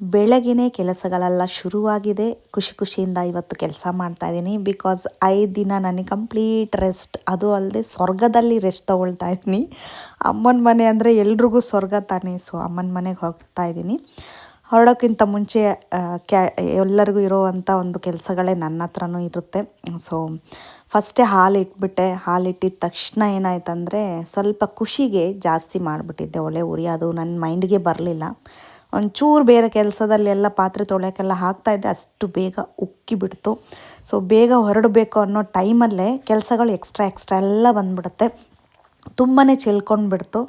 ಬೆಳಗಿನೇ ಕೆಲಸಗಳೆಲ್ಲ ಶುರುವಾಗಿದೆ. ಖುಷಿ ಖುಷಿಯಿಂದ ಇವತ್ತು ಕೆಲಸ ಮಾಡ್ತಾ ಇದ್ದೀನಿ. ಬಿಕಾಸ್ ಐದು ದಿನ ನನಗೆ ಕಂಪ್ಲೀಟ್ ರೆಸ್ಟ್ ಅದು ಅಲ್ಲದೆ ಸ್ವರ್ಗದಲ್ಲಿ ರೆಸ್ಟ್ ತೊಗೊಳ್ತಾ ಇದ್ದೀನಿ. ಅಮ್ಮನ ಮನೆ ಅಂದರೆ ಎಲ್ರಿಗೂ ಸ್ವರ್ಗ ತಾನೇ. ಸೊ ಅಮ್ಮನ ಮನೆಗೆ ಹೋಗ್ತಾ ಇದ್ದೀನಿ. ಹೊರಡೋಕ್ಕಿಂತ ಮುಂಚೆ ಕ್ಯಾ, ಎಲ್ಲರಿಗೂ ಇರೋವಂಥ ಒಂದು ಕೆಲಸಗಳೇ ನನ್ನ ಹತ್ರನೂ ಇರುತ್ತೆ. ಸೊ ಫಸ್ಟೇ ಹಾಲು ಇಟ್ಬಿಟ್ಟೆ ಹಾಲು ಇಟ್ಟಿದ ತಕ್ಷಣ ಏನಾಯ್ತಂದರೆ ಸ್ವಲ್ಪ ಖುಷಿಗೆ ಜಾಸ್ತಿ ಮಾಡಿಬಿಟ್ಟಿದ್ದೆ. ಒಲೆ ಉರಿ. ಅದು ನನ್ನ ಮೈಂಡ್ಗೆ ಬರಲಿಲ್ಲ. ಒಂಚೂರು ಬೇರೆ ಕೆಲಸದಲ್ಲಿ ಎಲ್ಲ ಪಾತ್ರೆ ತೊಳೆಯೋಕ್ಕೆಲ್ಲ ಹಾಕ್ತಾಯಿದ್ದೆ ಅಷ್ಟು ಬೇಗ ಉಕ್ಕಿ ಬಿಡ್ತು ಸೊ ಬೇಗ ಹೊರಡಬೇಕು ಅನ್ನೋ ಟೈಮಲ್ಲೇ ಕೆಲಸಗಳು ಎಕ್ಸ್ಟ್ರಾ ಎಕ್ಸ್ಟ್ರಾ ಎಲ್ಲ ಬಂದ್ಬಿಡುತ್ತೆ. ತುಂಬಾ ಚೆಲ್ಕೊಂಡ್ಬಿಡ್ತು.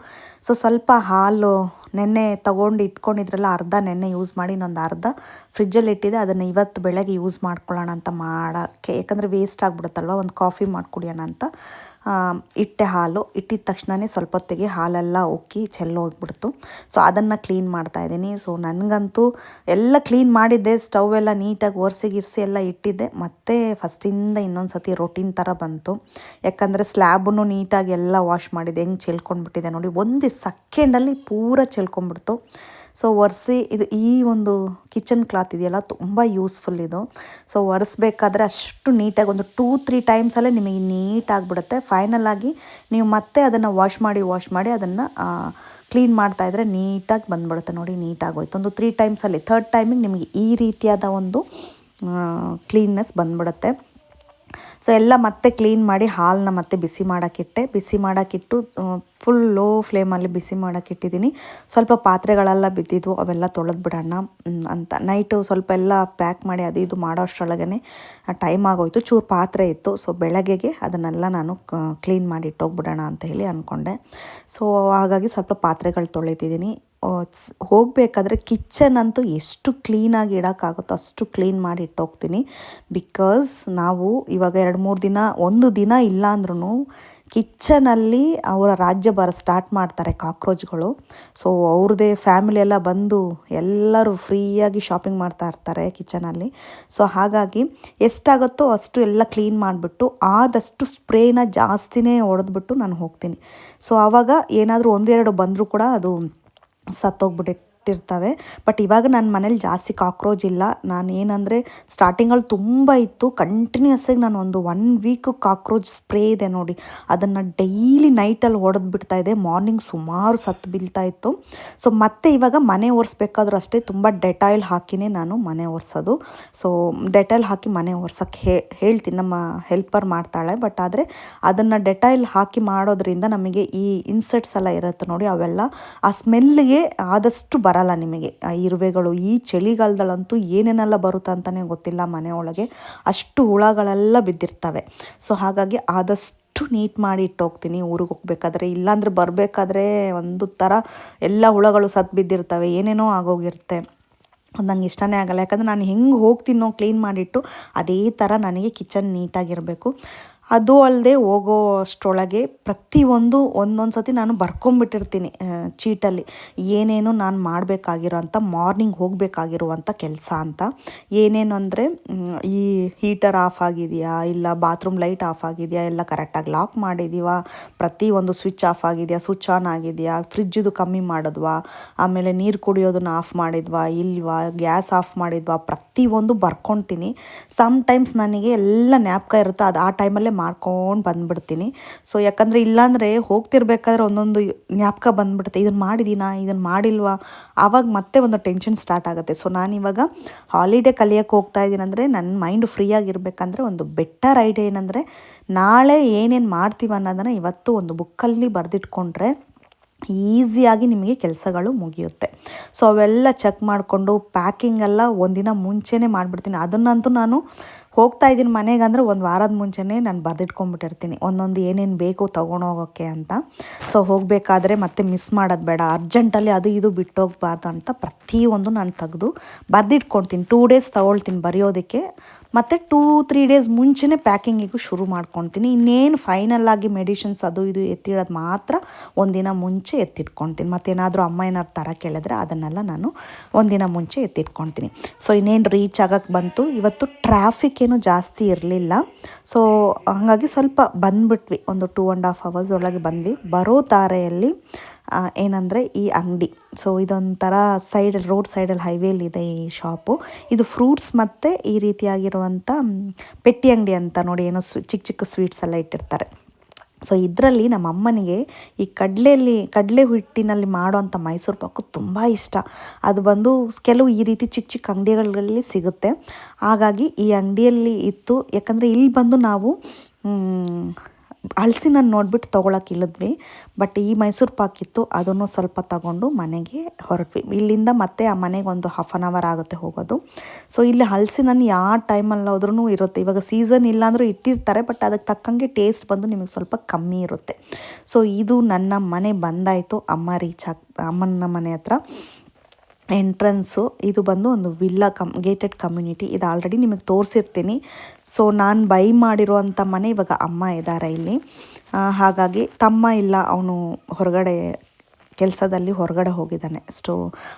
ಸೊ ಸ್ವಲ್ಪ ಹಾಲು ನೆನ್ನೆ ತೊಗೊಂಡು ಇಟ್ಕೊಂಡಿದ್ರಲ್ಲ, ಅರ್ಧ ನೆನ್ನೆ ಯೂಸ್ ಮಾಡಿ, ಇನ್ನೊಂದು ಅರ್ಧ ಫ್ರಿಜ್ಜಲ್ಲಿ ಇಟ್ಟಿದೆ ಅದನ್ನು ಇವತ್ತು ಬೆಳಗ್ಗೆ ಯೂಸ್ ಮಾಡ್ಕೊಳ್ಳೋಣ ಅಂತ ಮಾಡೋಕ್ಕೆ, ಯಾಕಂದರೆ ವೇಸ್ಟ್ ಆಗಿಬಿಡುತ್ತಲ್ವ, ಒಂದು ಕಾಫಿ ಮಾಡ್ಕೊಡಿಯೋಣ ಅಂತ. ಇಟ್ಟೆ ಹಾಲು, ಇಟ್ಟಿದ ತಕ್ಷಣವೇ ಸ್ವಲ್ಪ ಹೊತ್ತಿಗೆ ಹಾಲೆಲ್ಲ ಉಕ್ಕಿ ಚೆಲ್ಲೋಗ್ಬಿಡ್ತು ಸೊ ಅದನ್ನು ಕ್ಲೀನ್ ಮಾಡ್ತಾ ಇದ್ದೀನಿ. ಸೊ ನನಗಂತೂ ಎಲ್ಲ ಕ್ಲೀನ್ ಮಾಡಿದ್ದೆ ಸ್ಟವ್ ಎಲ್ಲ ನೀಟಾಗಿ ಒರೆಸಿ ಗಿರ್ಸಿ ಎಲ್ಲ ಇಟ್ಟಿದ್ದೆ. ಮತ್ತೆ ಫಸ್ಟಿಂದ ಇನ್ನೊಂದು ಸತಿ ರೊಟೀನ್ ಥರ ಬಂತು. ಯಾಕಂದರೆ ಸ್ಲ್ಯಾಬನ್ನು ನೀಟಾಗಿ ಎಲ್ಲ ವಾಶ್ ಮಾಡಿದೆ, ಹೆಂಗೆ ಚೆಲ್ಕೊಂಡ್ಬಿಟ್ಟಿದೆ ನೋಡಿ, ಒಂದು ಸೆಕೆಂಡಲ್ಲಿ ಪೂರ ಚೆಲ್ಕೊಂಡ್ಬಿಡ್ತು. ಸೊ ಒರೆಸಿ, ಇದು ಈ ಒಂದು ಕಿಚನ್ ಕ್ಲಾತ್ ಇದೆಯಲ್ಲ, ತುಂಬ ಯೂಸ್ಫುಲ್ ಇದು. ಸೊ ಒರೆಸ್ಬೇಕಾದ್ರೆ ಅಷ್ಟು ನೀಟಾಗಿ ಒಂದು ಟೂ, ತ್ರೀ ಟೈಮ್ಸಲ್ಲೇ ನಿಮಗೆ ನೀಟಾಗಿಬಿಡುತ್ತೆ. ಫೈನಲ್ ಆಗಿ ನೀವು ಮತ್ತೆ ಅದನ್ನು ವಾಶ್ ಮಾಡಿ ವಾಶ್ ಮಾಡಿ ಅದನ್ನು ಕ್ಲೀನ್ ಮಾಡ್ತಾ ಮಾಡ್ತಾಯಿದ್ರೆ ನೀಟಾಗಿ ಬಂದ್ಬಿಡುತ್ತೆ. ನೋಡಿ, ನೀಟಾಗೋಯ್ತು. ಒಂದು ತ್ರೀ ಟೈಮ್ಸಲ್ಲಿ ಥರ್ಡ್ ಟೈಮಿಗೆ ನಿಮಗೆ ಈ ರೀತಿಯಾದ ಒಂದು ಕ್ಲೀನ್ನೆಸ್ ಬಂದ್ಬಿಡುತ್ತೆ. ಸೊ ಎಲ್ಲ ಮತ್ತೆ ಕ್ಲೀನ್ ಮಾಡಿ ಹಾಲನ್ನ ಮತ್ತೆ ಬಿಸಿ ಮಾಡೋಕ್ಕಿಟ್ಟೆ. ಬಿಸಿ ಮಾಡೋಕ್ಕಿಟ್ಟು ಫುಲ್ ಲೋ ಫ್ಲೇಮಲ್ಲಿ ಬಿಸಿ ಮಾಡೋಕ್ಕಿಟ್ಟಿದ್ದೀನಿ. ಸ್ವಲ್ಪ ಪಾತ್ರೆಗಳೆಲ್ಲ ಬಿದ್ದಿದ್ವು, ಅವೆಲ್ಲ ತೊಳೆದು ಬಿಡೋಣ ಅಂತ. ನೈಟು ಸ್ವಲ್ಪ ಎಲ್ಲ ಪ್ಯಾಕ್ ಮಾಡಿ ಅದು ಇದು ಮಾಡೋ ಅಷ್ಟರೊಳಗೇ ಟೈಮ್ ಆಗೋಯ್ತು. ಚೂರು ಪಾತ್ರೆ ಇತ್ತು. ಸೊ ಬೆಳಗ್ಗೆಗೆ ಅದನ್ನೆಲ್ಲ ನಾನು ಕ್ಲೀನ್ ಮಾಡಿ ಇಟ್ಟೋಗ್ಬಿಡೋಣ ಅಂತ ಹೇಳಿ ಅಂದ್ಕೊಂಡೆ ಸೊ ಹಾಗಾಗಿ ಸ್ವಲ್ಪ ಪಾತ್ರೆಗಳು ತೊಳಿತಿದ್ದೀನಿ. ಹೋಗಬೇಕಾದ್ರೆ ಕಿಚನ್ ಅಂತೂ ಎಷ್ಟು ಕ್ಲೀನಾಗಿ ಇಡೋಕ್ಕಾಗುತ್ತೋ ಅಷ್ಟು ಕ್ಲೀನ್ ಮಾಡಿ ಇಟ್ಟೋಗ್ತೀನಿ. ಬಿಕಾಸ್ ನಾವು ಇವಾಗ ಎರಡು, ಮೂರು ದಿನ, ಒಂದು ದಿನ ಇಲ್ಲ ಅಂದ್ರೂ ಕಿಚನಲ್ಲಿ ಅವರ ರಾಜ್ಯ ಬರ ಸ್ಟಾರ್ಟ್ ಮಾಡ್ತಾರೆ ಕಾಕ್ರೋಚ್ಗಳು. ಸೊ ಅವ್ರದ್ದೇ ಫ್ಯಾಮಿಲಿ ಎಲ್ಲ ಬಂದು ಎಲ್ಲರೂ ಫ್ರೀಯಾಗಿ ಶಾಪಿಂಗ್ ಮಾಡ್ತಾ ಇರ್ತಾರೆ ಕಿಚನಲ್ಲಿ ಸೊ ಹಾಗಾಗಿ ಎಷ್ಟಾಗುತ್ತೋ ಅಷ್ಟು ಎಲ್ಲ ಕ್ಲೀನ್ ಮಾಡಿಬಿಟ್ಟು ಆದಷ್ಟು ಸ್ಪ್ರೇನ ಜಾಸ್ತಿನೇ ಹೊಡೆದ್ಬಿಟ್ಟು ನಾನು ಹೋಗ್ತೀನಿ. ಸೊ ಆವಾಗ ಏನಾದರೂ ಒಂದೆರಡು ಬಂದರೂ ಕೂಡ ಅದು satu break ಸತ್ತೋಗ್ಬಿಟ್ಟಿರ್ತವೆ ಬಟ್ ಇವಾಗ ನನ್ನ ಮನೇಲಿ ಜಾಸ್ತಿ ಕಾಕ್ರೋಚ್ ಇಲ್ಲ. ನಾನು ಏನಂದರೆ ಸ್ಟಾರ್ಟಿಂಗಲ್ಲಿ ತುಂಬ ಇತ್ತು. ಕಂಟಿನ್ಯೂಸ್ ಆಗಿ ನಾನು ಒಂದು ಒನ್ ವೀಕ್ ಕಾಕ್ರೋಚ್ ಸ್ಪ್ರೇ ಇದೆ ನೋಡಿ. ಅದನ್ನು ಡೈಲಿ ನೈಟಲ್ಲಿ ಹೊಡೆದು ಬಿಡ್ತಾ ಇದೆ. ಮಾರ್ನಿಂಗ್ ಸುಮಾರು ಸತ್ತು ಬೀಳ್ತಾ ಇತ್ತು. ಸೊ ಮತ್ತೆ ಇವಾಗ ಮನೆ ಒರೆಸ್ಬೇಕಾದ್ರೂ ಅಷ್ಟೇ ತುಂಬ ಡೆಟಾಯಿಲ್ ಹಾಕಿನೇ ನಾನು ಮನೆ ಒರೆಸೋದು. ಸೊ ಡೆಟಾಯಿಲ್ ಹಾಕಿ ಮನೆ ಒರ್ಸಕ್ಕೆ ಹೇಳ್ತೀನಿ. ನಮ್ಮ ಹೆಲ್ಪರ್ ಮಾಡ್ತಾಳೆ. ಬಟ್ ಆದರೆ ಅದನ್ನು ಡೆಟಾಯಿಲ್ ಹಾಕಿ ಮಾಡೋದ್ರಿಂದ ನಮಗೆ ಈ ಇನ್ಸೆಟ್ಸ್ ಎಲ್ಲ ಇರುತ್ತೆ ನೋಡಿ. ಅವೆಲ್ಲ ಆ ಸ್ಮೆಲ್ಗೆ ಆದಷ್ಟು ಬರಲ್ಲ ನಿಮಗೆ. ಆ ಇರುವೆಗಳು, ಈ ಚಳಿಗಾಲದಲ್ಲಂತೂ ಏನೇನೆಲ್ಲ ಬರುತ್ತೆ ಅಂತಲೇ ಗೊತ್ತಿಲ್ಲ ಮನೆಯೊಳಗೆ. ಅಷ್ಟು ಹುಳಗಳೆಲ್ಲ ಬಿದ್ದಿರ್ತವೆ. ಸೊ ಹಾಗಾಗಿ ಆದಷ್ಟು ನೀಟ್ ಮಾಡಿ ಇಟ್ಟೋಗ್ತೀನಿ ಊರಿಗೆ ಹೋಗ್ಬೇಕಾದ್ರೆ. ಇಲ್ಲಾಂದ್ರೆ ಬರಬೇಕಾದ್ರೆ ಒಂದು ಥರ ಎಲ್ಲ ಹುಳಗಳು ಸತ್ತು ಬಿದ್ದಿರ್ತವೆ. ಏನೇನೋ ಆಗೋಗಿರುತ್ತೆ. ನಂಗೆ ಇಷ್ಟನೇ ಆಗಲ್ಲ. ಯಾಕಂದರೆ ನಾನು ಹೆಂಗೆ ಹೋಗ್ತೀನೋ, ಕ್ಲೀನ್ ಮಾಡಿಟ್ಟು ಅದೇ ಥರ ನನಗೆ ಕಿಚನ್ ನೀಟಾಗಿರಬೇಕು. ಅದು ಅಲ್ಲದೆ ಹೋಗೋ ಅಷ್ಟರೊಳಗೆ ಪ್ರತಿಯೊಂದು ಒಂದೊಂದು ಸತಿ ನಾನು ಬರ್ಕೊಂಬಿಟ್ಟಿರ್ತೀನಿ ಚೀಟಲ್ಲಿ. ಏನೇನು ನಾನು ಮಾಡಬೇಕಾಗಿರೋ ಅಂಥ ಮಾರ್ನಿಂಗ್ ಹೋಗಬೇಕಾಗಿರುವಂಥ ಕೆಲಸ ಅಂತ. ಏನೇನು ಅಂದರೆ ಈ ಹೀಟರ್ ಆಫ್ ಆಗಿದೆಯಾ, ಇಲ್ಲ ಬಾತ್ರೂಮ್ ಲೈಟ್ ಆಫ್ ಆಗಿದೆಯಾ, ಎಲ್ಲ ಕರೆಕ್ಟಾಗಿ ಲಾಕ್ ಮಾಡಿದ್ದೀವಾ ಪ್ರತಿಯೊಂದು ಸ್ವಿಚ್ ಆಫ್ ಆಗಿದೆಯಾ, ಸ್ವಿಚ್ ಆನ್ ಆಗಿದೆಯಾ ಫ್ರಿಜ್ಜದು ಕಮ್ಮಿ ಮಾಡಿದ್ವಾ, ಆಮೇಲೆ ನೀರು ಕುಡಿಯೋದನ್ನ ಆಫ್ ಮಾಡಿದ್ವಾ, ಇಲ್ವಾ, ಗ್ಯಾಸ್ ಆಫ್ ಮಾಡಿದ್ವಾ, ಪ್ರತಿಯೊಂದು ಸಮ್ ಟೈಮ್ಸ್ ನನಗೆ ಎಲ್ಲ ನ್ಯಾಪ್ಕ ಇರುತ್ತೆ, ಅದು ಆ ಟೈಮಲ್ಲೇ ಮಾಡ್ಕೊಂಡು ಬಂದ್ಬಿಡ್ತೀನಿ. ಸೊ ಯಾಕಂದರೆ ಇಲ್ಲಾಂದರೆ ಹೋಗ್ತಿರ್ಬೇಕಾದ್ರೆ ಒಂದೊಂದು ಜ್ಞಾಪಕ ಬಂದ್ಬಿಡುತ್ತೆ. ಇದನ್ನು ಮಾಡಿದ್ದೀನಾ ಇದನ್ನು ಮಾಡಿಲ್ವಾ? ಆವಾಗ ಮತ್ತೆ ಒಂದು ಟೆನ್ಷನ್ ಸ್ಟಾರ್ಟ್ ಆಗುತ್ತೆ. ಸೊ ನಾನಿವಾಗ ಹಾಲಿಡೇ ಕಲಿಯೋಕ್ಕೆ ಹೋಗ್ತಾ ಇದ್ದೀನಿ ಅಂದರೆ ನನ್ನ ಮೈಂಡ್ ಫ್ರೀ ಆಗಿರಬೇಕಂದ್ರೆ ಒಂದು ಬೆಟರ್ ಐಡಿಯಾ ಏನಂದರೆ ನಾಳೆ ಏನೇನು ಮಾಡ್ತೀವಿ ಅನ್ನೋದನ್ನು ಇವತ್ತು ಒಂದು ಬುಕ್ಕಲ್ಲಿ ಬರೆದಿಟ್ಕೊಂಡ್ರೆ ಈಸಿಯಾಗಿ ನಿಮಗೆ ಕೆಲಸಗಳು ಮುಗಿಯುತ್ತೆ. ಸೊ ಅವೆಲ್ಲ ಚೆಕ್ ಮಾಡಿಕೊಂಡು ಪ್ಯಾಕಿಂಗ್ ಎಲ್ಲ ಒಂದಿನ ಮುಂಚೆನೇ ಮಾಡಿಬಿಡ್ತೀನಿ. ಅದನ್ನಂತೂ ನಾನು ಹೋಗ್ತಾ ಇದ್ದೀನಿ ಮನೆಗೆ ಅಂದರೆ ಒಂದು ವಾರದ ಮುಂಚೆನೇ ನಾನು ಬರೆದಿಟ್ಕೊಂಡ್ಬಿಟ್ಟಿರ್ತೀನಿ. ಒಂದೊಂದು ಏನೇನು ಬೇಕು ತೊಗೊಂಡೋಗೋಕ್ಕೆ ಅಂತ. ಸೊ ಹೋಗಬೇಕಾದ್ರೆ ಮತ್ತೆ ಮಿಸ್ ಮಾಡೋದು ಬೇಡ. ಅರ್ಜೆಂಟಲ್ಲಿ ಅದು ಇದು ಬಿಟ್ಟೋಗ್ಬಾರ್ದು ಅಂತ ಪ್ರತಿಯೊಂದು ನಾನು ತೆಗೆದು ಬರೆದಿಟ್ಕೊಳ್ತೀನಿ ಟೂ ಡೇಸ್ ತೊಗೊಳ್ತೀನಿ ಬರೆಯೋದಕ್ಕೆ. ಮತ್ತು ಟೂ ತ್ರೀ ಡೇಸ್ ಮುಂಚೆನೇ ಪ್ಯಾಕಿಂಗಿಗೂ ಶುರು ಮಾಡ್ಕೊತೀನಿ. ಇನ್ನೇನು ಫೈನಲ್ ಆಗಿ ಮೆಡಿಷನ್ಸ್ ಅದು ಇದು ಎತ್ತಿಡೋದು ಮಾತ್ರ ಒಂದಿನ ಮುಂಚೆ ಎತ್ತಿಟ್ಕೊತೀನಿ. ಮತ್ತೇನಾದರೂ ಅಮ್ಮ ಏನಾದ್ರು ಥರ ಕೇಳಿದ್ರೆ ಅದನ್ನೆಲ್ಲ ನಾನು ಒಂದಿನ ಮುಂಚೆ ಎತ್ತಿಟ್ಕೊತೀನಿ. ಸೊ ಇನ್ನೇನು ರೀಚ್ ಆಗೋಕ್ಕೆ ಬಂತು. ಇವತ್ತು ಟ್ರಾಫಿಕ್ ಏನು ಜಾಸ್ತಿ ಇರಲಿಲ್ಲ. ಸೊ ಹಾಗಾಗಿ ಸ್ವಲ್ಪ ಬಂದ್ಬಿಟ್ವಿ. ಒಂದು ಟೂ ಆ್ಯಂಡ್ ಹಾಫ್ ಅವರ್ಸ್ ಒಳಗೆ ಬಂದ್ವಿ. ಬರೋ ತಾರೆಯಲ್ಲಿ ಏನಂದರೆ ಈ ಅಂಗಡಿ. ಸೊ ಇದೊಂಥರ ಸೈಡ್ ರೋಡ್ ಸೈಡಲ್ಲಿ ಹೈವೇಲಿ ಇದೆ ಈ ಶಾಪು ಇದು ಫ್ರೂಟ್ಸ್ ಮತ್ತು ಈ ರೀತಿಯಾಗಿರುವಂಥ ಪೆಟ್ಟಿ ಅಂಗಡಿ ಅಂತ ನೋಡಿ, ಏನೋ ಸ್ವಿ- ಚಿಕ್ಕ ಚಿಕ್ಕ ಸ್ವೀಟ್ಸ್ ಎಲ್ಲ ಇಟ್ಟಿರ್ತಾರೆ. ಸೊ ಇದರಲ್ಲಿ ನಮ್ಮ ಅಮ್ಮನಿಗೆ ಈ ಕಡಲೆಯಲ್ಲಿ ಕಡಲೆ ಹಿಟ್ಟಿನಲ್ಲಿ ಮಾಡುವಂಥ ಮೈಸೂರು ಪಾಕು ತುಂಬ ಇಷ್ಟ. ಅದು ಬಂದು ಕೆಲವು ಈ ರೀತಿ ಚಿಕ್ಕ ಚಿಕ್ಕ ಅಂಗಡಿಗಳಲ್ಲಿ ಸಿಗುತ್ತೆ. ಹಾಗಾಗಿ ಈ ಅಂಗಡಿಯಲ್ಲಿ ಇತ್ತು. ಯಾಕಂದರೆ ಇಲ್ಲಿ ಬಂದು ನಾವು ಹಲಸಿನ ನೋಡ್ಬಿಟ್ಟು ತೊಗೊಳಕ್ಕೆ ಇಳಿದ್ವಿ ಬಟ್ ಈ ಮೈಸೂರು ಪಾಕ್ ಇತ್ತು, ಅದನ್ನು ಸ್ವಲ್ಪ ತಗೊಂಡು ಮನೆಗೆ ಹೊರಟ್ವಿ. ಇಲ್ಲಿಂದ ಮತ್ತೆ ಆ ಮನೆಗೆ ಒಂದು ಹಾಫ್ ಆನ್ ಅವರ್ ಆಗುತ್ತೆ ಹೋಗೋದು. ಸೊ ಇಲ್ಲಿ ಹಲಸಿನ ಯಾವ ಟೈಮಲ್ಲಿ ಹೋದ್ರೂ ಇರುತ್ತೆ. ಇವಾಗ ಸೀಸನ್ ಇಲ್ಲಾಂದರೂ ಇಟ್ಟಿರ್ತಾರೆ ಬಟ್ ಅದಕ್ಕೆ ತಕ್ಕಂಗೆ ಟೇಸ್ಟ್ ಬಂದು ನಿಮಗೆ ಸ್ವಲ್ಪ ಕಮ್ಮಿ ಇರುತ್ತೆ. ಸೊ ಇದು ನನ್ನ ಮನೆ ಬಂದಾಯಿತು, ಅಮ್ಮ ರೀಚ್ ಆಗ್, ಅಮ್ಮನ ಮನೆ ಹತ್ರ. ಎಂಟ್ರೆನ್ಸು, ಇದು ಬಂದು ಒಂದು ವಿಲ್ಲಾ ಕಮ್ ಗೇಟೆಡ್ ಕಮ್ಯುನಿಟಿ ಇದು ಆಲ್ರೆಡಿ ನಿಮಗೆ ತೋರಿಸಿರ್ತೀನಿ. ಸೊ ನಾನು ಬೈ ಮಾಡಿರುವಂಥ ಮನೆ ಇವಾಗ ಅಮ್ಮ ಇದ್ದಾರೆ ಇಲ್ಲಿ. ಹಾಗಾಗಿ ತಮ್ಮ ಇಲ್ಲ, ಅವನು ಹೊರಗಡೆ ಕೆಲಸದಲ್ಲಿ ಹೊರಗಡೆ ಹೋಗಿದ್ದಾನೆ. ಸೊ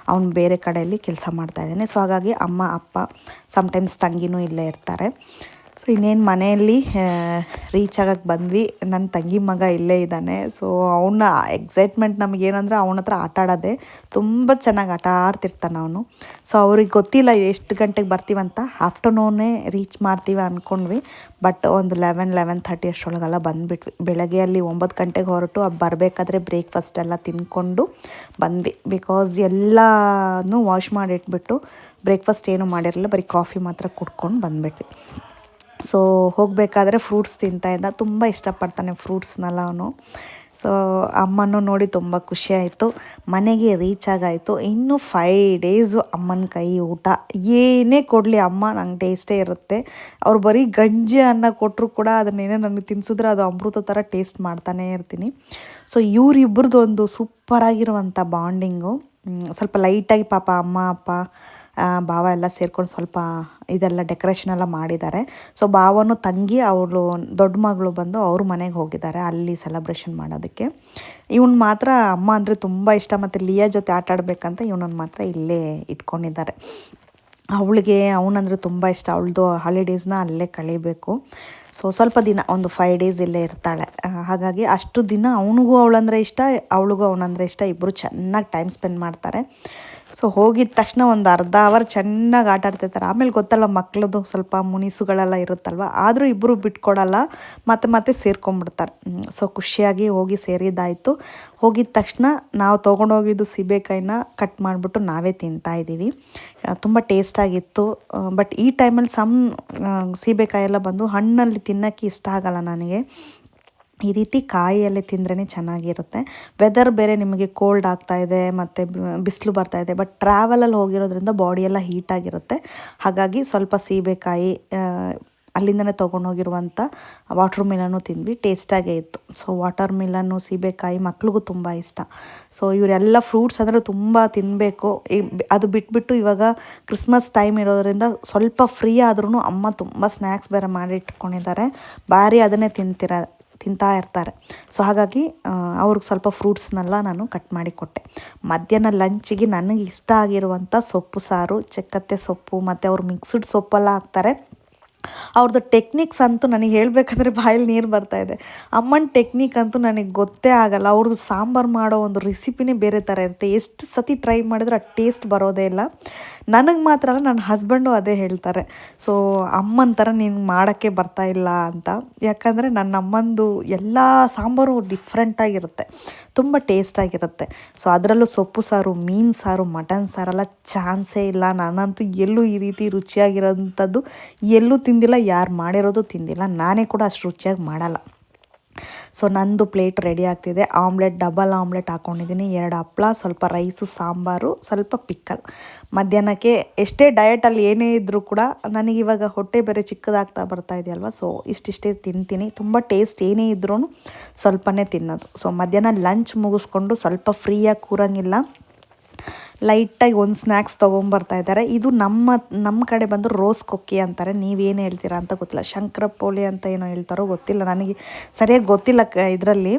ಅವನು ಬೇರೆ ಕಡೆಯಲ್ಲಿ ಕೆಲಸ ಮಾಡ್ತಾ ಇದ್ದಾನೆ. ಸೊ ಹಾಗಾಗಿ ಅಮ್ಮ, ಅಪ್ಪ ಸಮ್ಟೈಮ್ಸ್ ತಂಗಿನೂ ಇಲ್ಲೇ ಇರ್ತಾರೆ. ಸೊ ಇನ್ನೇನು ಮನೆಯಲ್ಲಿ ರೀಚ್ ಆಗಕ್ಕೆ ಬಂದ್ವಿ. ನನ್ನ ತಂಗಿ ಮಗ ಇಲ್ಲೇ ಇದ್ದಾನೆ. ಸೊ ಅವನ ಎಕ್ಸೈಟ್ಮೆಂಟ್ ನಮಗೇನಂದ್ರೆ ಅವನ ಹತ್ರ ಆಟ ಆಡೋದೆ ತುಂಬ ಚೆನ್ನಾಗಿ ಆಟ ಆಡ್ತಿರ್ತಾನೆ ಅವನು. ಸೊ ಅವ್ರಿಗೆ ಗೊತ್ತಿಲ್ಲ ಎಷ್ಟು ಗಂಟೆಗೆ ಬರ್ತೀವಂತ ಆಫ್ಟರ್ನೂನೇ ರೀಚ್ ಮಾಡ್ತೀವಿ ಅಂದ್ಕೊಂಡ್ವಿ ಬಟ್ ಒಂದು ಲೆವೆನ್ ಲೆವೆನ್ ತರ್ಟಿ ಅಷ್ಟರೊಳಗೆಲ್ಲ ಬಂದುಬಿಟ್ವಿ. ಬೆಳಗ್ಗೆ ಅಲ್ಲಿ ಒಂಬತ್ತು ಗಂಟೆಗೆ ಹೊರಟು ಬರಬೇಕಾದ್ರೆ ಬ್ರೇಕ್ಫಾಸ್ಟ್ ಎಲ್ಲ ತಿನ್ಕೊಂಡು ಬಂದ್ವಿ. ಬಿಕಾಸ್ ಎಲ್ಲನೂ ವಾಶ್ ಮಾಡಿಟ್ಬಿಟ್ಟು ಬ್ರೇಕ್ಫಾಸ್ಟ್ ಏನು ಮಾಡಿರಲಿಲ್ಲ. ಬರೀ ಕಾಫಿ ಮಾತ್ರ ಕುಡ್ಕೊಂಡು ಬಂದ್ಬಿಟ್ವಿ. ಸೊ ಹೋಗಬೇಕಾದ್ರೆ ಫ್ರೂಟ್ಸ್ ತಿಂತ ಇದ್ದ. ತುಂಬ ಇಷ್ಟಪಡ್ತಾನೆ ಫ್ರೂಟ್ಸ್ನೆಲ್ಲ ಅವನು. ಸೊ ಅಮ್ಮನೂ ನೋಡಿ ತುಂಬ ಖುಷಿಯಾಯಿತು. ಮನೆಗೆ ರೀಚ್ ಆಗಾಯಿತು. ಇನ್ನೂ ಫೈ ಡೇಸು ಅಮ್ಮನ ಕೈ ಊಟ. ಏನೇ ಕೊಡಲಿ ಅಮ್ಮ, ನಂಗೆ ಟೇಸ್ಟೇ ಇರುತ್ತೆ. ಅವ್ರು ಬರೀ ಗಂಜಿ ಅನ್ನ ಕೊಟ್ಟರು ಕೂಡ ಅದನ್ನೇನೇ ನನಗೆ ತಿನ್ಸಿದ್ರೆ ಅದು ಅಮೃತ ಥರ ಟೇಸ್ಟ್ ಮಾಡ್ತಾನೇ ಇರ್ತೀನಿ. ಸೊ ಇವರಿಬ್ಬರದ್ದು ಒಂದು ಸೂಪರಾಗಿರುವಂಥ ಬಾಂಡಿಂಗು ಸ್ವಲ್ಪ ಲೈಟಾಗಿ ಪಾಪ ಅಮ್ಮ, ಅಪ್ಪ ಭಾವ ಎಲ್ಲ ಸೇರ್ಕೊಂಡು ಸ್ವಲ್ಪ ಇದೆಲ್ಲ ಡೆಕೋರೇಷನ್ ಎಲ್ಲ ಮಾಡಿದ್ದಾರೆ. ಸೊ ಭಾವನು ತಂಗಿ, ಅವಳು ದೊಡ್ಡ ಮಗಳು ಬಂದು ಅವ್ರ ಮನೆಗೆ ಹೋಗಿದ್ದಾರೆ ಅಲ್ಲಿ ಸೆಲೆಬ್ರೇಷನ್ ಮಾಡೋದಕ್ಕೆ. ಇವನು ಮಾತ್ರ ಅಮ್ಮ ಅಂದರೆ ತುಂಬ ಇಷ್ಟ, ಮತ್ತು ಲಿಯಾ ಜೊತೆ ಆಟ ಆಡಬೇಕಂತ ಇವನನ್ನು ಮಾತ್ರ ಇಲ್ಲೇ ಇಟ್ಕೊಂಡಿದ್ದಾರೆ. ಅವಳಿಗೆ ಅವನಂದ್ರೆ ತುಂಬ ಇಷ್ಟ, ಅವಳದು ಹಾಲಿಡೇಸ್ನ ಅಲ್ಲೇ ಕಳೀಬೇಕು. ಸೊ ಸ್ವಲ್ಪ ದಿನ, ಒಂದು ಫೈವ್ ಡೇಸ್ ಇಲ್ಲೇ ಇರ್ತಾಳೆ. ಹಾಗಾಗಿ ಅಷ್ಟು ದಿನ ಅವನಿಗೂ ಅವಳಂದ್ರೆ ಇಷ್ಟ, ಅವಳಿಗೂ ಅವನಂದ್ರೆ ಇಷ್ಟ ಇಬ್ಬರು ಚೆನ್ನಾಗಿ ಟೈಮ್ ಸ್ಪೆಂಡ್ ಮಾಡ್ತಾರೆ. ಸೊ ಹೋಗಿದ ತಕ್ಷಣ ಒಂದು ಅರ್ಧ ಅವರ್ ಚೆನ್ನಾಗಿ ಆಟ ಆಡ್ತಿರ್ತಾರೆ. ಆಮೇಲೆ ಗೊತ್ತಲ್ಲ ಮಕ್ಳದ್ದು ಸ್ವಲ್ಪ ಮುನಿಸುಗಳೆಲ್ಲ ಇರುತ್ತಲ್ವ? ಆದರೂ ಇಬ್ಬರು ಬಿಟ್ಕೊಡಲ್ಲ, ಮತ್ತೆ ಮತ್ತೆ ಸೇರ್ಕೊಂಡ್ಬಿಡ್ತಾರೆ ಸೊ ಖುಷಿಯಾಗಿ ಹೋಗಿ ಸೇರಿದ್ದಾಯಿತು ಹೋಗಿದ ತಕ್ಷಣ ನಾವು ತೊಗೊಂಡೋಗಿದ್ದು ಸೀಬೆಕಾಯಿನ ಕಟ್ ಮಾಡಿಬಿಟ್ಟು ನಾವೇ ತಿಂತಾ ಇದ್ದೀವಿ ತುಂಬ ಟೇಸ್ಟಾಗಿತ್ತು ಬಟ್ ಈ ಟೈಮಲ್ಲಿ ಸಮ್ ಸೀಬೆಕಾಯಿ ಎಲ್ಲ ಬಂದು ಹಣ್ಣಲ್ಲಿ ತಿನ್ನೋಕ್ಕೆ ಇಷ್ಟ ಆಗಲ್ಲ ನನಗೆ. ಈ ರೀತಿ ಕಾಯಿಯಲ್ಲೇ ತಿಂದ್ರೇ ಚೆನ್ನಾಗಿರುತ್ತೆ. ವೆದರ್ ಬೇರೆ ನಿಮಗೆ ಕೋಲ್ಡ್ ಆಗ್ತಾ ಇದೆ, ಮತ್ತು ಬಿಸಿಲು ಬರ್ತಾ ಇದೆ ಬಟ್ ಟ್ರಾವೆಲಲ್ಲಿ ಹೋಗಿರೋದ್ರಿಂದ ಬಾಡಿಯೆಲ್ಲ ಹೀಟಾಗಿರುತ್ತೆ ಹಾಗಾಗಿ ಸ್ವಲ್ಪ ಸೀಬೆಕಾಯಿ ಅಲ್ಲಿಂದನೇ ತೊಗೊಂಡೋಗಿರುವಂಥ ವಾಟರ್ ಮಿಲನ್ನು ತಿಂದ್ವಿ ಟೇಸ್ಟಾಗೇ ಇತ್ತು. ಸೊ ವಾಟರ್ ಮಿಲನ್ನು ಸೀಬೆಕಾಯಿ ಮಕ್ಳಿಗೂ ತುಂಬ ಇಷ್ಟ. ಸೊ ಇವರೆಲ್ಲ ಫ್ರೂಟ್ಸ್ ಅಂದರೆ ತುಂಬ ತಿನ್ನಬೇಕು ಅದು ಬಿಟ್ಬಿಟ್ಟು ಇವಾಗ ಕ್ರಿಸ್ಮಸ್ ಟೈಮ್ ಇರೋದ್ರಿಂದ ಸ್ವಲ್ಪ ಫ್ರೀ ಆದ್ರೂ ಅಮ್ಮ ತುಂಬ ಸ್ನ್ಯಾಕ್ಸ್ ಬೇರೆ ಮಾಡಿ ಇಟ್ಕೊಂಡಿದ್ದಾರೆ. ಭಾರಿ ಅದನ್ನೇ ತಿಂತೀರ. ತಿಂತಾ ಇರ್ತಾರೆ. ಸೊ ಹಾಗಾಗಿ ಅವ್ರಿಗೆ ಸ್ವಲ್ಪ ಫ್ರೂಟ್ಸ್ನೆಲ್ಲ ನಾನು ಕಟ್ ಮಾಡಿ ಕೊಟ್ಟೆ. ಮಧ್ಯಾಹ್ನ ಲಂಚಿಗೆ ನನಗೆ ಇಷ್ಟ ಆಗಿರುವಂಥ ಸೊಪ್ಪು ಸಾರು ಚಕ್ಕತ್ತೆ ಸೊಪ್ಪು ಮತ್ತು ಅವ್ರು ಮಿಕ್ಸ್ಡ್ ಸೊಪ್ಪೆಲ್ಲ ಹಾಕ್ತಾರೆ. ಅವ್ರದ್ದು ಟೆಕ್ನಿಕ್ಸ್ ಅಂತೂ ನನಗೆ ಹೇಳಬೇಕಂದ್ರೆ ಬಾಯಲ್ಲಿ ನೀರು ಬರ್ತಾ ಇದೆ. ಅಮ್ಮನ ಟೆಕ್ನಿಕ್ ಅಂತೂ ನನಗೆ ಗೊತ್ತೇ ಆಗಲ್ಲ. ಅವ್ರದ್ದು ಸಾಂಬಾರು ಮಾಡೋ ಒಂದು ರೆಸಿಪಿನೇ ಬೇರೆ ಥರ ಇರುತ್ತೆ. ಎಷ್ಟು ಸತಿ ಟ್ರೈ ಮಾಡಿದ್ರೆ ಆ ಟೇಸ್ಟ್ ಬರೋದೇ ಇಲ್ಲ. ನನಗೆ ಮಾತ್ರ ಅಲ್ಲ ನನ್ನ ಹಸ್ಬೆಂಡು ಅದೇ ಹೇಳ್ತಾರೆ. ಸೊ ಅಮ್ಮನ ಥರ ನೀನು ಮಾಡೋಕ್ಕೆ ಬರ್ತಾ ಇಲ್ಲ ಅಂತ. ಯಾಕಂದರೆ ನನ್ನ ಅಮ್ಮಂದು ಎಲ್ಲ ಸಾಂಬಾರು ಡಿಫ್ರೆಂಟಾಗಿರುತ್ತೆ ತುಂಬ ಟೇಸ್ಟಾಗಿರುತ್ತೆ ಸೊ ಅದರಲ್ಲೂ ಸೊಪ್ಪು ಸಾರು, ಮೀನು ಸಾರು, ಮಟನ್ ಸಾರೆಲ್ಲ ಚಾನ್ಸೇ ಇಲ್ಲ. ನಾನಂತೂ ಎಲ್ಲೂ ಈ ರೀತಿ ರುಚಿಯಾಗಿರೋಂಥದ್ದು ಎಲ್ಲೂ ತಿಂದಿಲ್ಲ. ಯಾರು ಮಾಡಿರೋದು ತಿಂದಿಲ್ಲ. ನಾನೇ ಕೂಡ ಅಷ್ಟು ರುಚಿಯಾಗಿ ಮಾಡಲ್ಲ. ಸೊ ನಂದು ಪ್ಲೇಟ್ ರೆಡಿ ಆಗ್ತಿದೆ. ಆಮ್ಲೆಟ್ ಡಬಲ್ ಆಮ್ಲೆಟ್ ಹಾಕ್ಕೊಂಡಿದ್ದೀನಿ ಎರಡು ಹಪ್ಳ, ಸ್ವಲ್ಪ ರೈಸು ಸಾಂಬಾರು, ಸ್ವಲ್ಪ ಪಿಕ್ಕಲ್ ಮಧ್ಯಾಹ್ನಕ್ಕೆ ಎಷ್ಟೇ ಡಯಟಲ್ಲಿ ಏನೇ ಇದ್ದರೂ ಕೂಡ ನನಗೆ ಇವಾಗ ಹೊಟ್ಟೆ ಬೇರೆ ಚಿಕ್ಕದಾಗ್ತಾ ಬರ್ತಾ ಇದೆಯಲ್ವ? ಸೊ ಇಷ್ಟಿಷ್ಟೇ ತಿಂತೀನಿ. ತುಂಬ ಟೇಸ್ಟ್ ಏನೇ ಇದ್ರೂ ಸ್ವಲ್ಪನೇ ತಿನ್ನೋದು. ಸೊ ಮಧ್ಯಾಹ್ನ ಲಂಚ್ ಮುಗಿಸ್ಕೊಂಡು ಸ್ವಲ್ಪ ಫ್ರೀಯಾಗಿ ಕೂರಂಗಿಲ್ಲ. ಲೈಟಾಗಿ ಒಂದು ಸ್ನ್ಯಾಕ್ಸ್ ತೊಗೊಂಬರ್ತಾ ಇದ್ದಾರೆ. ಇದು ನಮ್ಮ ನಮ್ಮ ಕಡೆ ಬಂದು ರೋಸ್ ಕೊಕ್ಕಿ ಅಂತಾರೆ. ನೀವೇನು ಹೇಳ್ತೀರಾ ಅಂತ ಗೊತ್ತಿಲ್ಲ. ಶಂಕರಪೋಳಿ ಅಂತ ಏನೋ ಹೇಳ್ತಾರೋ ಗೊತ್ತಿಲ್ಲ. ನನಗೆ ಸರಿಯಾಗಿ ಗೊತ್ತಿಲ್ಲ ಇದರಲ್ಲಿ.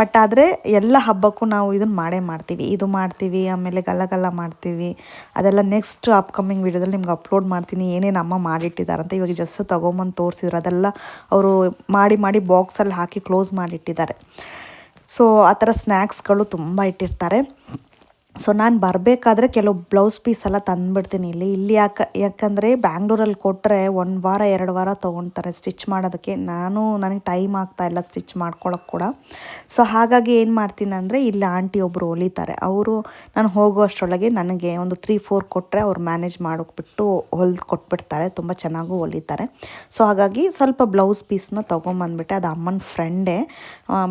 ಬಟ್ ಆದರೆ ಎಲ್ಲ ಹಬ್ಬಕ್ಕೂ ನಾವು ಇದನ್ನು ಮಾಡೇ ಮಾಡ್ತೀವಿ. ಇದು ಮಾಡ್ತೀವಿ, ಆಮೇಲೆ ಗಲಗಲ ಮಾಡ್ತೀವಿ. ಅದೆಲ್ಲ ನೆಕ್ಸ್ಟ್ ಅಪ್ಕಮಿಂಗ್ ವೀಡಿಯೋದಲ್ಲಿ ನಿಮ್ಗೆ ಅಪ್ಲೋಡ್ ಮಾಡ್ತೀನಿ. ಏನೇನು ಅಮ್ಮ ಮಾಡಿಟ್ಟಿದ್ದಾರೆ ಅಂತ ಇವಾಗ ಜಸ್ಟ್ ತೊಗೊಂಬಂದು ತೋರಿಸಿದ್ರು. ಅದೆಲ್ಲ ಅವರು ಮಾಡಿ ಮಾಡಿ ಬಾಕ್ಸಲ್ಲಿ ಹಾಕಿ ಕ್ಲೋಸ್ ಮಾಡಿಟ್ಟಿದ್ದಾರೆ. ಸೊ ಆ ಥರ ಸ್ನ್ಯಾಕ್ಸ್ಗಳು ತುಂಬ ಇಟ್ಟಿರ್ತಾರೆ. ಸೊ ನಾನು ಬರಬೇಕಾದ್ರೆ ಕೆಲವು ಬ್ಲೌಸ್ ಪೀಸ್ ಎಲ್ಲ ತಂದುಬಿಡ್ತೀನಿ ಇಲ್ಲಿ. ಇಲ್ಲಿ ಯಾಕೆ, ಯಾಕಂದರೆ ಬ್ಯಾಂಗ್ಳೂರಲ್ಲಿ ಕೊಟ್ಟರೆ ಒಂದು ವಾರ, ಎರಡು ವಾರ ತೊಗೊಳ್ತಾರೆ ಸ್ಟಿಚ್ ಮಾಡೋದಕ್ಕೆ. ನಾನು ನನಗೆ ಟೈಮ್ ಆಗ್ತಾ ಇಲ್ಲ ಸ್ಟಿಚ್ ಮಾಡ್ಕೊಳ್ಳೋಕೆ ಕೂಡ. ಸೊ ಹಾಗಾಗಿ ಏನು ಮಾಡ್ತೀನಿ ಅಂದರೆ ಇಲ್ಲಿ ಆಂಟಿ ಒಬ್ಬರು ಹೊಲಿತಾರೆ ಅವರು ನಾನು ಹೋಗೋ ಅಷ್ಟರೊಳಗೆ ನನಗೆ ಒಂದು ತ್ರೀ ಫೋರ್ ಕೊಟ್ಟರೆ ಅವ್ರು ಮ್ಯಾನೇಜ್ ಮಾಡೋಕ್ಬಿಟ್ಟು ಹೊಲ್ದು ಕೊಟ್ಬಿಡ್ತಾರೆ. ತುಂಬ ಚೆನ್ನಾಗೂ ಹೊಲಿತಾರೆ ಸೊ ಹಾಗಾಗಿ ಸ್ವಲ್ಪ ಬ್ಲೌಸ್ ಪೀಸ್ನ ತೊಗೊಂಬಂದ್ಬಿಟ್ಟೆ. ಅದು ಅಮ್ಮನ ಫ್ರೆಂಡೇ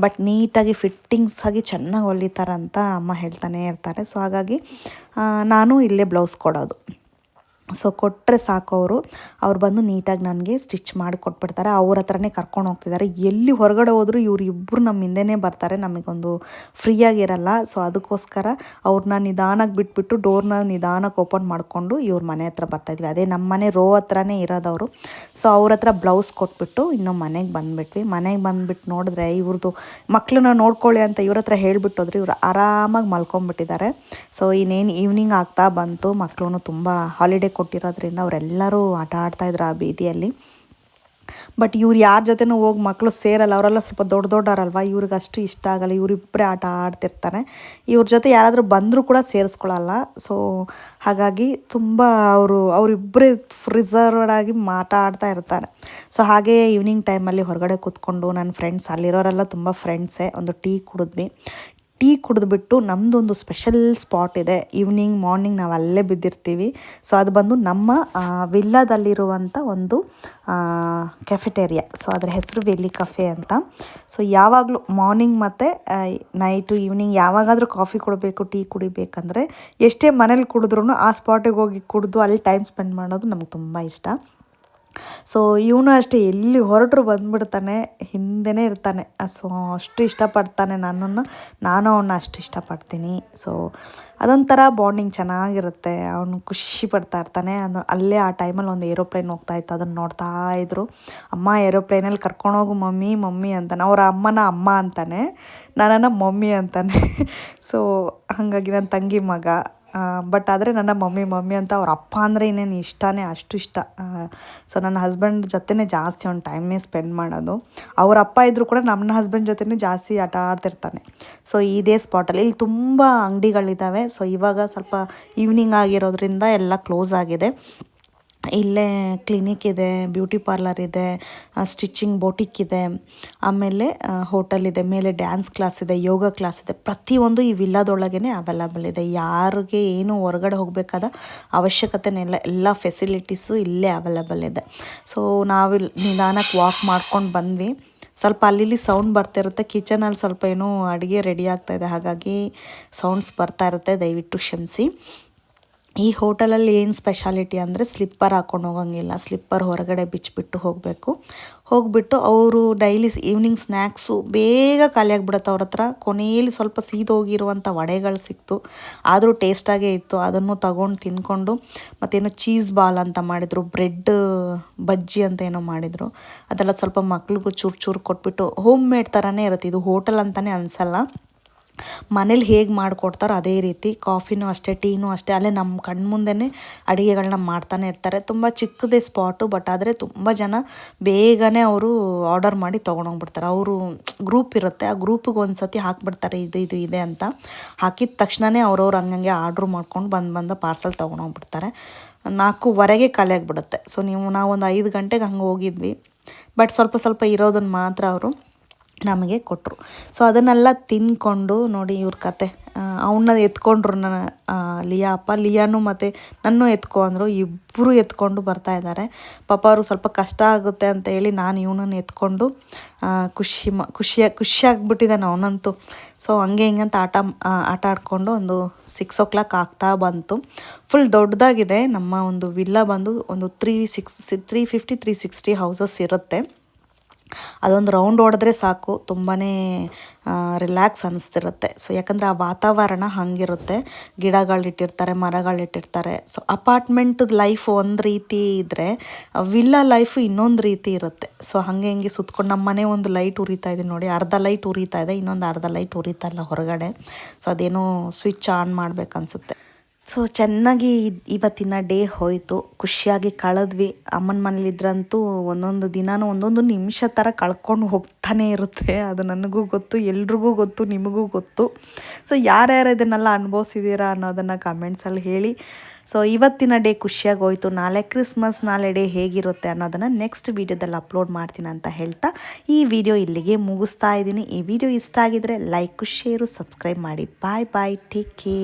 ಬಟ್ ನೀಟಾಗಿ ಫಿಟ್ಟಿಂಗ್ಸ್ ಆಗಿ ಚೆನ್ನಾಗಿ ಹೊಲಿತಾರಂತ ಅಮ್ಮ ಹೇಳ್ತಾನೆ ಇರ್ತಾರೆ. ಸೊ ಹಾಗಾಗಿ ನಾನು ಇಲ್ಲೇ ಬ್ಲೌಸ್ ಕೊಡೋದು. ಸೊ ಕೊಟ್ಟರೆ ಸಾಕು ಅವರು. ಅವ್ರು ಬಂದು ನೀಟಾಗಿ ನನಗೆ ಸ್ಟಿಚ್ ಮಾಡಿ ಕೊಟ್ಬಿಡ್ತಾರೆ. ಅವ್ರ ಹತ್ರನೇ ಕರ್ಕೊಂಡು ಹೋಗ್ತಿದ್ದಾರೆ. ಎಲ್ಲಿ ಹೊರಗಡೆ ಹೋದರೂ ಇವ್ರು ಇಬ್ಬರು ನಮ್ಮ ಹಿಂದೆನೇ ಬರ್ತಾರೆ. ನಮಗೊಂದು ಫ್ರೀಯಾಗಿರಲ್ಲ ಸೊ ಅದಕ್ಕೋಸ್ಕರ ಅವ್ರನ್ನ ನಿಧಾನಕ್ಕೆ ಬಿಟ್ಬಿಟ್ಟು ಡೋರ್ನ ನಿಧಾನಕ್ಕೆ ಓಪನ್ ಮಾಡಿಕೊಂಡು ಇವ್ರ ಮನೆ ಹತ್ರ ಬರ್ತಾಯಿದ್ವಿ ಅದೇ ನಮ್ಮ ಮನೆ ರೋ ಹತ್ರನೇ ಇರೋದವರು ಸೊ ಅವ್ರ ಹತ್ರ ಬ್ಲೌಸ್ ಕೊಟ್ಬಿಟ್ಟು ಇನ್ನು ಮನೆಗೆ ಬಂದುಬಿಟ್ವಿ. ಮನೆಗೆ ಬಂದುಬಿಟ್ಟು ನೋಡಿದ್ರೆ ಇವ್ರದ್ದು ಮಕ್ಕಳನ್ನ ನೋಡ್ಕೊಳ್ಳಿ ಅಂತ ಇವ್ರ ಹತ್ರ ಹೇಳ್ಬಿಟ್ಟು ಹೋದ್ರೆ ಇವ್ರು ಆರಾಮಾಗಿ ಮಲ್ಕೊಂಡ್ಬಿಟ್ಟಿದ್ದಾರೆ. ಸೊ ಇನ್ನೇನು ಈವ್ನಿಂಗ್ ಆಗ್ತಾ ಬಂತು. ಮಕ್ಕಳು ತುಂಬ ಹಾಲಿಡೇ ಕೊಟ್ಟಿರೋದ್ರಿಂದ ಅವರೆಲ್ಲರೂ ಆಟ ಆಡ್ತಾ ಇದ್ರು ಆ ಬೀದಿಯಲ್ಲಿ. ಬಟ್ ಇವ್ರು ಯಾರ ಜೊತೆನೂ ಹೋಗಿ ಮಕ್ಕಳು ಸೇರಲ್ಲ, ಅವರೆಲ್ಲ ಸ್ವಲ್ಪ ದೊಡ್ಡ ದೊಡ್ಡವರಲ್ವ? ಇವ್ರಿಗೆ ಅಷ್ಟು ಇಷ್ಟ ಆಗಲ್ಲ ಇವರಿಬ್ಬರೇ ಆಟ ಆಡ್ತಿರ್ತಾರೆ. ಇವ್ರ ಜೊತೆ ಯಾರಾದರೂ ಬಂದರೂ ಕೂಡ ಸೇರಿಸ್ಕೊಳ್ಳಲ್ಲ ಸೊ, ಹಾಗಾಗಿ ತುಂಬ ಅವರು ಅವರಿಬ್ಬರೇ ರಿಸರ್ವ್ಡ್ ಆಗಿ ಆಟ ಆಡ್ತಾ ಇರ್ತಾರೆ. ಸೊ, ಹಾಗೆ ಈವ್ನಿಂಗ್ ಟೈಮಲ್ಲಿ ಹೊರಗಡೆ ಕೂತ್ಕೊಂಡು ನನ್ನ ಫ್ರೆಂಡ್ಸ್, ಅಲ್ಲಿರೋರೆಲ್ಲ ತುಂಬ ಫ್ರೆಂಡ್ಸೇ, ಒಂದು ಟೀ ಕುಡಿದ್ವಿ. ಟೀ ಕುಡಿದ್ಬಿಟ್ಟು ನಮ್ಮದೊಂದು ಸ್ಪೆಷಲ್ ಸ್ಪಾಟ್ ಇದೆ. ಈವ್ನಿಂಗ್ ಮಾರ್ನಿಂಗ್ ನಾವು ಅಲ್ಲೇ ಬಿದ್ದಿರ್ತೀವಿ. ಸೊ ಅದು ಬಂದು ನಮ್ಮ ವಿಲ್ಲಾದಲ್ಲಿರುವಂಥ ಒಂದು ಕೆಫೆಟೇರಿಯಾ ಸೊ ಅದರ ಹೆಸರು ವೆಲ್ಲಿ ಕಫೆ ಅಂತ. ಸೊ ಯಾವಾಗಲೂ ಮಾರ್ನಿಂಗ್ ಮತ್ತು ನೈಟು ಈವ್ನಿಂಗ್ ಯಾವಾಗಾದರೂ ಕಾಫಿ ಕೊಡಬೇಕು, ಟೀ ಕುಡಿಬೇಕಂದ್ರೆ ಎಷ್ಟೇ ಮನೇಲಿ ಕುಡಿದ್ರೂ ಆ ಸ್ಪಾಟಿಗೆ ಹೋಗಿ ಕುಡಿದು ಅಲ್ಲಿ ಟೈಮ್ ಸ್ಪೆಂಡ್ ಮಾಡೋದು ನಮ್ಗೆ ತುಂಬ ಇಷ್ಟ. ಸೊ ಇವನು ಅಷ್ಟೇ ಎಲ್ಲಿ ಹೊರಟರು ಬಂದ್ಬಿಡ್ತಾನೆ, ಹಿಂದೆನೇ ಇರ್ತಾನೆ. ಸೊ ಅಷ್ಟು ಇಷ್ಟಪಡ್ತಾನೆ ನನ್ನನ್ನು. ನಾನು ಅವನ್ನ ಅಷ್ಟು ಇಷ್ಟಪಡ್ತೀನಿ. ಸೊ ಅದೊಂಥರ ಬಾಂಡಿಂಗ್ ಚೆನ್ನಾಗಿರುತ್ತೆ. ಅವನು ಖುಷಿ ಪಡ್ತಾ ಇರ್ತಾನೆ. ಅದು ಅಲ್ಲೇ ಆ ಟೈಮಲ್ಲಿ ಒಂದು ಏರೋಪ್ಲೇನ್ ಹೋಗ್ತಾ ಇತ್ತು. ಅದನ್ನು ನೋಡ್ತಾ ಇದ್ರು. ಅಮ್ಮ ಏರೋಪ್ಲೇನಲ್ಲಿ ಕರ್ಕೊಂಡೋಗು ಮಮ್ಮಿ ಮಮ್ಮಿ ಅಂತಾನೆ. ಅವರ ಅಮ್ಮನ ಅಮ್ಮ ಅಂತಾನೆ. ನನ್ನನ್ನು ಮಮ್ಮಿ ಅಂತಾನೆ. ಸೊ ಹಾಗಾಗಿ ನನ್ನ ತಂಗಿ ಮಗ. ಬಟ್ ಆದರೆ ನನ್ನ ಮಮ್ಮಿ ಮಮ್ಮಿ ಅಂತ ಅವ್ರ ಅಪ್ಪ ಅಂದರೆ ಇನ್ನೇನು ಇಷ್ಟನೇ, ಅಷ್ಟು ಇಷ್ಟ. ಸೊ ನನ್ನ ಹಸ್ಬೆಂಡ್ ಜೊತೆನೇ ಜಾಸ್ತಿ ಒಂದು ಟೈಮೇ ಸ್ಪೆಂಡ್ ಮಾಡೋದು. ಅವ್ರ ಅಪ್ಪ ಇದ್ದರೂ ಕೂಡ ನಮ್ಮ ಹಸ್ಬೆಂಡ್ ಜೊತೆನೇ ಜಾಸ್ತಿ ಆಟ ಆಡ್ತಿರ್ತಾನೆ. ಸೊ ಇದೇ ಸ್ಪಾಟಲ್ಲಿ ಇಲ್ಲಿ ತುಂಬ ಅಂಗಡಿಗಳಿದ್ದಾವೆ ಸೊ ಇವಾಗ ಸ್ವಲ್ಪ ಈವ್ನಿಂಗ್ ಆಗಿರೋದ್ರಿಂದ ಎಲ್ಲ ಕ್ಲೋಸ್ ಆಗಿದೆ. ಇಲ್ಲೇ ಕ್ಲಿನಿಕ್ ಇದೆ ಬ್ಯೂಟಿ ಪಾರ್ಲರ್ ಇದೆ ಸ್ಟಿಚಿಂಗ್ ಬೋಟಿಕ್ ಇದೆ, ಆಮೇಲೆ ಹೋಟೆಲ್ ಇದೆ, ಮೇಲೆ ಡ್ಯಾನ್ಸ್ ಕ್ಲಾಸ್ ಇದೆ ಯೋಗ ಕ್ಲಾಸ್ ಇದೆ. ಪ್ರತಿಯೊಂದು ಈ ವಿಲ್ಲಾದೊಳಗೇ ಅವೈಲಬಲ್ ಇದೆ. ಯಾರಿಗೆ ಏನು ಹೊರಗಡೆ ಹೋಗಬೇಕಾದ ಅವಶ್ಯಕತೆನೆಲ್ಲ ಎಲ್ಲ ಫೆಸಿಲಿಟೀಸು ಇಲ್ಲೇ ಅವೈಲಬಲ್ ಇದೆ. ಸೊ ನಾವು ನಿಧಾನಕ್ಕೆ ವಾಕ್ ಮಾಡ್ಕೊಂಡು ಬಂದ್ವಿ. ಸ್ವಲ್ಪ ಅಲ್ಲಿ ಸೌಂಡ್ ಬರ್ತಿರುತ್ತೆ ಕಿಚನಲ್ಲಿ ಸ್ವಲ್ಪ ಏನೋ ಅಡುಗೆ ರೆಡಿ ಆಗ್ತಾಯಿದೆ ಹಾಗಾಗಿ ಸೌಂಡ್ಸ್ ಬರ್ತಾ ಇರುತ್ತೆ. ದಯವಿಟ್ಟು ಕ್ಷಮಿಸಿ. ಈ ಹೋಟೆಲಲ್ಲಿ ಏನು ಸ್ಪೆಷಾಲಿಟಿ ಅಂದರೆ ಸ್ಲಿಪ್ಪರ್ ಹಾಕ್ಕೊಂಡು ಹೋಗಂಗಿಲ್ಲ. ಸ್ಲಿಪ್ಪರ್ ಹೊರಗಡೆ ಬಿಚ್ಚಿಬಿಟ್ಟು ಹೋಗಬೇಕು. ಹೋಗಿಬಿಟ್ಟು ಅವರು ಡೈಲಿ ಈವ್ನಿಂಗ್ ಸ್ನ್ಯಾಕ್ಸು ಬೇಗ ಖಾಲಿಯಾಗಿಬಿಡುತ್ತೆ ಅವ್ರ ಹತ್ರ. ಕೊನೆಯಲ್ಲಿ ಸ್ವಲ್ಪ ಸೀದೋಗಿರುವಂಥ ವಡೆಗಳು ಸಿಕ್ತು. ಆದರೂ ಟೇಸ್ಟಾಗೇ ಇತ್ತು. ಅದನ್ನು ತಗೊಂಡು ತಿನ್ಕೊಂಡು ಮತ್ತೇನು ಚೀಸ್ ಬಾಲ್ ಅಂತ ಮಾಡಿದರು. ಬ್ರೆಡ್ ಬಜ್ಜಿ ಅಂತ ಏನೋ ಮಾಡಿದರು. ಅದೆಲ್ಲ ಸ್ವಲ್ಪ ಮಕ್ಳಿಗೂ ಚೂರು ಚೂರು ಕೊಟ್ಬಿಟ್ಟು ಹೋಮ್ ಮೇಡ್ ಥರನೇ ಇರುತ್ತೆ. ಇದು ಹೋಟೆಲ್ ಅಂತಲೇ ಅನಿಸಲ್ಲ. ಮನೇಲಿ ಹೇಗೆ ಮಾಡಿಕೊಡ್ತಾರೋ ಅದೇ ರೀತಿ ಕಾಫಿನೂ ಅಷ್ಟೇ, ಟೀನೂ ಅಷ್ಟೇ, ಅಲ್ಲೇ ನಮ್ಮ ಕಣ್ಣು ಮುಂದೆನೇ ಅಡುಗೆಗಳನ್ನ ಮಾಡ್ತಾನೆ ಇರ್ತಾರೆ. ತುಂಬ ಚಿಕ್ಕದೇ ಸ್ಪಾಟು, ಬಟ್ ಆದರೆ ತುಂಬ ಜನ ಬೇಗನೆ ಅವರು ಆರ್ಡರ್ ಮಾಡಿ ತೊಗೊಂಡೋಗ್ಬಿಡ್ತಾರೆ. ಅವರು ಗ್ರೂಪ್ ಇರುತ್ತೆ, ಆ ಗ್ರೂಪಿಗೆ ಒಂದು ಸತಿ ಹಾಕ್ಬಿಡ್ತಾರೆ, ಇದು ಇದು, ಇದೆ ಅಂತ ಹಾಕಿದ ತಕ್ಷಣವೇ ಅವ್ರವ್ರು ಹಂಗಂಗೆ ಆರ್ಡ್ರ್ ಮಾಡ್ಕೊಂಡು ಬಂದು ಬಂದು ಪಾರ್ಸಲ್ ತೊಗೊಂಡೋಗ್ಬಿಡ್ತಾರೆ. ನಾಲ್ಕೂವರೆಗೆ ಖಾಲಿ ಆಗಿಬಿಡುತ್ತೆ. ಸೊ ನೀವು ನಾವು ಒಂದು ಐದು ಗಂಟೆಗೆ ಹಂಗೆ ಹೋಗಿದ್ವಿ. ಬಟ್ ಸ್ವಲ್ಪ ಸ್ವಲ್ಪ ಇರೋದನ್ನು ಮಾತ್ರ ಅವರು ನಮಗೆ ಕೊಟ್ಟರು ಸೊ ಅದನ್ನೆಲ್ಲ ತಿನ್ಕೊಂಡು ನೋಡಿ ಇವ್ರ ಕತೆ. ಅವನ್ನ ಎತ್ಕೊಂಡ್ರು ನನ್ನ ಲಿಯಾ ಅಪ್ಪ. ಲಿಯಾನು ಮತ್ತು ನನ್ನೂ ಎತ್ಕೊ ಅಂದರು. ಇಬ್ಬರು ಎತ್ಕೊಂಡು ಬರ್ತಾ ಇದ್ದಾರೆ. ಪಾಪ ಅವರು ಸ್ವಲ್ಪ ಕಷ್ಟ ಆಗುತ್ತೆ ಅಂತ ಹೇಳಿ ನಾನು ಇವನನ್ನು ಎತ್ಕೊಂಡು ಖುಷಿ ಮ ಖುಷಿಯಾಗಿ ಖುಷಿಯಾಗ್ಬಿಟ್ಟಿದ್ದಾನೆ ಅವನಂತೂ. ಸೊ ಹಂಗೆ ಹಿಂಗಂತ ಆಟ ಆಟ ಆಡಿಕೊಂಡು ಒಂದು ಸಿಕ್ಸ್ ಓ ಕ್ಲಾಕ್ ಆಗ್ತಾ ಬಂತು. ಫುಲ್ ದೊಡ್ಡದಾಗಿದೆ. ನಮ್ಮ ಒಂದು ವಿಲ್ಲ ಬಂದು ಒಂದು three six three fifty three sixty houses ಇರುತ್ತೆ. ಅದೊಂದು ರೌಂಡ್ ಹೊಡೆದ್ರೆ ಸಾಕು. ತುಂಬಾ ರಿಲ್ಯಾಕ್ಸ್ ಅನಿಸ್ತಿರುತ್ತೆ. ಸೊ ಯಾಕಂದರೆ ಆ ವಾತಾವರಣ ಹಾಗಿರುತ್ತೆ. ಗಿಡಗಳಿಟ್ಟಿರ್ತಾರೆ ಮರಗಳಿಟ್ಟಿರ್ತಾರೆ ಸೊ ಅಪಾರ್ಟ್ಮೆಂಟ್ ಲೈಫ್ ಒಂದು ರೀತಿ ಇದ್ದರೆ ವಿಲ್ಲ ಲೈಫು ಇನ್ನೊಂದು ರೀತಿ ಇರುತ್ತೆ. ಸೊ ಹಾಗೆ ಹಿಂಗೆ ಸುತ್ಕೊಂಡು ನಮ್ಮ ಮನೆ ಒಂದು ಲೈಟ್ ಉರಿತಾ ಇದೆ ನೋಡಿ. ಅರ್ಧ ಲೈಟ್ ಉರಿತಾ ಇದೆ, ಇನ್ನೊಂದು ಅರ್ಧ ಲೈಟ್ ಉರಿತಾ ಇಲ್ಲ ಹೊರಗಡೆ. ಸೊ ಅದೇನೋ ಸ್ವಿಚ್ ಆನ್ ಮಾಡ್ಬೇಕನ್ಸುತ್ತೆ. ಸೊ ಚೆನ್ನಾಗಿ ಇವತ್ತಿನ ಡೇ ಹೋಯಿತು. ಖುಷಿಯಾಗಿ ಕಳೆದ್ವಿ. ಅಮ್ಮನ ಮನೇಲಿದ್ರಂತೂ ಒಂದೊಂದು ದಿನಾನೂ ಒಂದೊಂದು ನಿಮಿಷ ಥರ ಕಳ್ಕೊಂಡು ಹೋಗ್ತಾನೆ ಇರುತ್ತೆ. ಅದು ನನಗೂ ಗೊತ್ತು, ಎಲ್ರಿಗೂ ಗೊತ್ತು, ನಿಮಗೂ ಗೊತ್ತು. ಸೊ ಯಾರ್ಯಾರು ಇದನ್ನೆಲ್ಲ ಅನುಭವಿಸಿದ್ದೀರಾ ಅನ್ನೋದನ್ನು ಕಮೆಂಟ್ಸಲ್ಲಿ ಹೇಳಿ. ಸೊ ಇವತ್ತಿನ ಡೇ ಖುಷಿಯಾಗಿ ಹೋಯಿತು. ನಾಳೆ ಕ್ರಿಸ್ಮಸ್ ನಾಳೆ ಡೇ ಹೇಗಿರುತ್ತೆ ಅನ್ನೋದನ್ನು ನೆಕ್ಸ್ಟ್ ವೀಡಿಯೋದಲ್ಲಿ ಅಪ್ಲೋಡ್ ಮಾಡ್ತೀನಿ ಅಂತ ಹೇಳ್ತಾ, ಈ ವಿಡಿಯೋ ಇಲ್ಲಿಗೆ ಮುಗಿಸ್ತಾ ಇದ್ದೀನಿ. ಈ ವಿಡಿಯೋ ಇಷ್ಟ ಆಗಿದ್ರೆ ಲೈಕ್ ಶೇರು ಸಬ್ಸ್ಕ್ರೈಬ್ ಮಾಡಿ. ಬಾಯ್ ಬಾಯ್ ಟೇಕ್ ಕೇರ್